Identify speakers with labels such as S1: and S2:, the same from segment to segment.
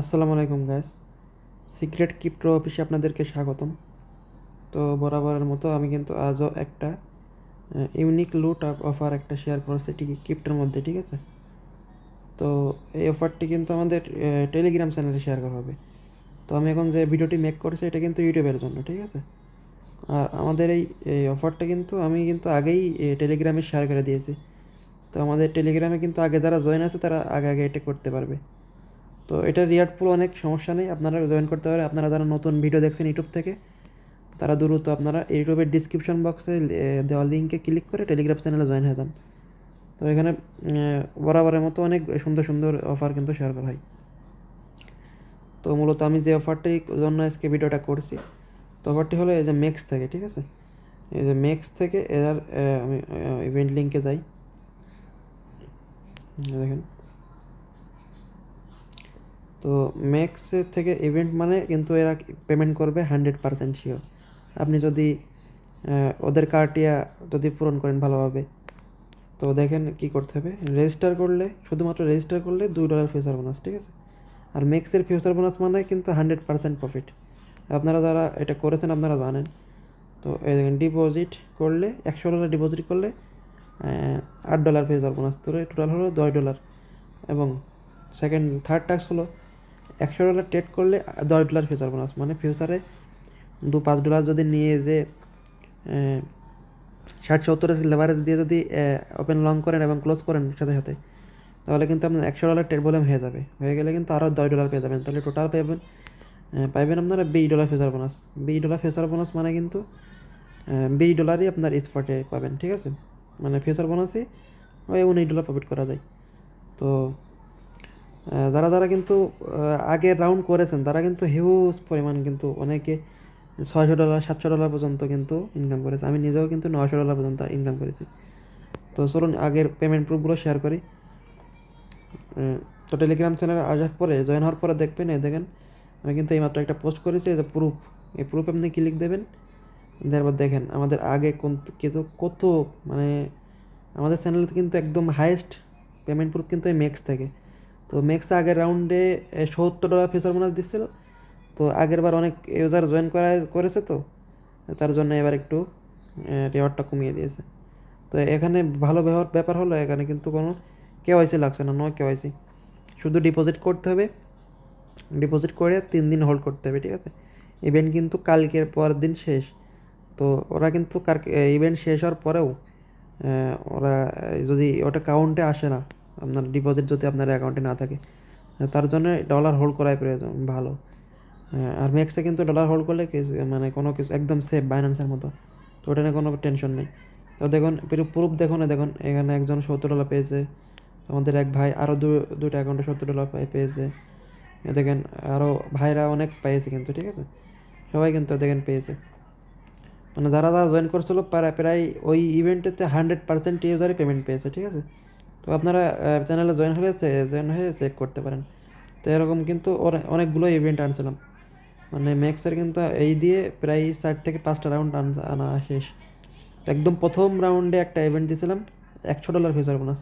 S1: আসসালামু আলাইকুম gas secret crypto অফিসে আপনাদেরকে স্বাগতম। তো বরাবরের মতো আমি কিন্তু আজও একটা ইউনিক লুট অফার একটা শেয়ার করেছি ঠিক ক্রিপ্টোর মধ্যে, ঠিক আছে? তো এই অফারটি কিন্তু আমাদের টেলিগ্রাম চ্যানেলে শেয়ার করা হবে। তো আমি এখন যে ভিডিওটি মেক করেছি, এটা কিন্তু ইউটিউবের জন্য, ঠিক আছে? আর আমাদের এই এই অফারটা কিন্তু আমি কিন্তু আগেই টেলিগ্রামে শেয়ার করে দিয়েছি। তো আমাদের টেলিগ্রামে কিন্তু আগে যারা জয়েন আছে, তারা আগে আগে এটা করতে পারবে। তো এটা রিয়ার্ড পুল অনেক সমস্যা নেই, আপনারা জয়েন করতে পারে আপনারা যারা নতুন ভিডিও দেখছেন ইউটিউব থেকে, তারা দ্রুত আপনারা ইউটিউবের ডিসক্রিপশন বক্সে দেওয়া লিঙ্কে ক্লিক করে টেলিগ্রাম চ্যানেলে জয়েন হয়ে যান। তো এখানে বরাবরের মতো অনেক সুন্দর সুন্দর অফার কিন্তু শেয়ার করা হয়। তো মূলত আমি যে অফারটির জন্য আজকে ভিডিওটা করছি, তো অফারটি হলো এই যে মেক্স থেকে, ঠিক আছে? এই যে মেক্স থেকে এর আমি ইভেন্ট লিঙ্কে যাই। দেখেন। তো ম্যাক্স থেকে ইভেন্ট মানে কিন্তু এরা পেমেন্ট করবে হান্ড্রেড পারসেন্ট শিওর আপনি যদি ওদের কার্টিয়া যদি পূরণ করেন ভালোভাবে। তো দেখেন কি করতে হবে। রেজিস্টার করলে, শুধুমাত্র রেজিস্টার করলে দুই ডলার ফিউচার বোনাস ঠিক আছে? আর ম্যাক্সের ফিউচার বোনাস মানে কিন্তু হান্ড্রেড পারসেন্ট প্রফিট আপনারা যারা এটা করেছেন আপনারা জানেন। তো এই দেখেন ডিপোজিট করলে, একশো ডলার ডিপোজিট করলে আট ডলার ফিউচার বোনাস তো টোটাল হলো দশ ডলার এবং সেকেন্ড থার্ড টাস্ক হলো একশো ডলার ট্রেড করলে দশ ডলার ফিউচার বোনাস মানে ফিউচারে দু পাঁচ ডলার যদি নিয়ে যে ষাট সত্তরের লেভারেজ দিয়ে যদি ওপেন লং করেন এবং ক্লোজ করেন সাথে সাথে, তাহলে কিন্তু আপনার একশো ডলার ট্রেড ভলিউম হয়ে যাবে। হয়ে গেলে কিন্তু আরও দশ ডলার পেয়ে যাবেন। তাহলে টোটাল পাবেন পাইবেন আপনারা বিশ ডলার ফিউচার বোনাস বিশ ডলার ফিউচার বোনাস মানে কিন্তু বিশ ডলারই আপনার স্পটে পাবেন, ঠিক আছে? মানে ফিউচার বোনাসই ওই উনিশ ডলার প্রফিট করা যায়। তো যারা যারা কিন্তু আগের রাউন্ড করেছেন, তারা কিন্তু হিউজ পরিমাণ কিন্তু অনেকে ছয়শো ডলার সাতশো ডলার পর্যন্ত কিন্তু ইনকাম করেছে। আমি নিজেও কিন্তু নয়শো ডলার পর্যন্ত ইনকাম করেছি। তো চলুন আগের পেমেন্ট প্রুফগুলো শেয়ার করি। তো টেলিগ্রাম চ্যানেলে আসার পরে জয়েন হওয়ার পরে দেখবেন, এই দেখেন, আমি কিন্তু এইমাত্র একটা পোস্ট করেছি যে প্রুফ এই প্রুফ আপনি ক্লিক দেবেন তারপর দেখেন, আমাদের আগে কোন, কিন্তু কত মানে আমাদের চ্যানেলে কিন্তু একদম হাইয়েস্ট পেমেন্ট প্রুফ কিন্তু এই মেক্স থেকে। তো মেক্স আগের রাউন্ডে সত্তর ডলার ফিচার বোনাস দিচ্ছিল। তো আগের বার অনেক ইউজার জয়েন করা, করেছে তো। তার জন্য এবার একটু রেওয়ার্ডটা কমিয়ে দিয়েছে। তো এখানে ভালো ব্যবহার, ব্যাপার হলো এখানে কিন্তু কোনো কেওয়াইসি লাগছে না নয় কেওয়াইসি শুধু ডিপোজিট করতে হবে। ডিপোজিট করে তিন দিন হোল্ড করতে হবে, ঠিক আছে? ইভেন্ট কিন্তু কালকের পরের দিন শেষ। তো ওরা কিন্তু ইভেন্ট শেষ হওয়ার পরেও ওরা যদি ওটা কাউন্টে আসে না আপনার ডিপোজিট যদি আপনার অ্যাকাউন্টে না থাকে তার জন্য ডলার হোল্ড করাই প্রয়োজন, ভালো। আর ম্যাক্সে কিন্তু ডলার হোল্ড করলে মানে কোনো কিছু, একদম সেফ বাইন্যান্সের মতো। তো ওটা নিয়ে কোনো টেনশন নেই। তো দেখুন প্রুফ দেখুন দেখুন, এখানে একজন সত্তর ডলার পেয়েছে। আমাদের এক ভাই আরও দু দুটো অ্যাকাউন্টে সত্তর ডলার পেয়েছে। দেখেন আরও ভাইরা অনেক পেয়েছে কিন্তু, ঠিক আছে? সবাই কিন্তু দেখেন পেয়েছে। মানে যারা যারা জয়েন করছিল, প্রায় প্রায় ওই ইভেন্টেতে হান্ড্রেড পার্সেন্ট ইউজারই পেমেন্ট পেয়েছে, ঠিক আছে? তো আপনারা চ্যানেলে জয়েন হয়ে জয়েন হয়ে চেক করতে পারেন। তো এরকম কিন্তু অনেকগুলো ইভেন্ট আনছিলাম। মানে ম্যাক্সের কিন্তু এই দিয়ে প্রায় চার থেকে পাঁচটা রাউন্ড আনা শেষ। একদম প্রথম রাউন্ডে একটা ইভেন্ট দিয়েছিলাম একশো ডলার ফিচার বোনাস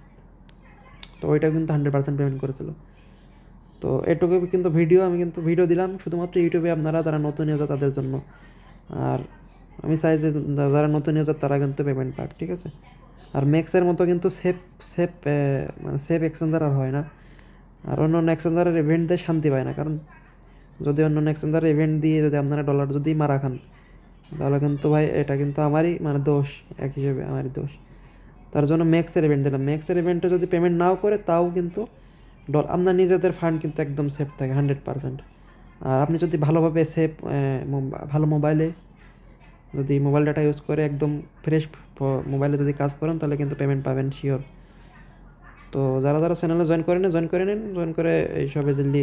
S1: তো ওইটা কিন্তু হান্ড্রেড পার্সেন্ট পেমেন্ট করেছিল। তো এটুকু কিন্তু ভিডিও আমি কিন্তু ভিডিও দিলাম, শুধুমাত্র ইউটিউবে আপনারা যারা নতুন ইউজার তাদের জন্য। আর আমি চাই যে যারা নতুন ইউজার তারা কিন্তু পেমেন্ট পাক, ঠিক আছে? আর ম্যাক্সের মতো কিন্তু সেফ সেফ মানে সেফ এক্সচেঞ্জার আর হয় না। আর অন্য অন্য এক্সচেঞ্জারের ইভেন্ট দিয়ে শান্তি পায় না, কারণ যদি অন্য অন্য এক্সচেঞ্জারের ইভেন্ট দিয়ে যদি আপনারা ডলার যদি মারা খান, তাহলে কিন্তু ভাই এটা কিন্তু আমারই মানে দোষ, এক হিসেবে আমারই দোষ। তার জন্য ম্যাক্সের ইভেন্ট দিলাম। ম্যাক্সের ইভেন্টে যদি পেমেন্ট নাও করে, তাও কিন্তু ডল আপনার নিজেদের ফান্ড কিন্তু একদম সেফ থাকে হান্ড্রেড পারসেন্ট আর আপনি যদি ভালোভাবে সেফ ভালো মোবাইলে যদি মোবাইল ডাটা ইউজ করে একদম ফ্রেশ মোবাইলে যদি কাজ করেন, তাহলে কিন্তু পেমেন্ট পাবেন শিওর তো যারা যারা চ্যানেলে জয়েন করে নেন জয়েন করে নিন জয়েন করে এইসব এজেন্টলি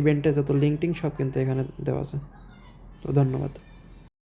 S1: ইভেন্টে যত লিঙ্ক টিঙ্ক সব কিন্তু এখানে দেওয়া আছে। তো ধন্যবাদ।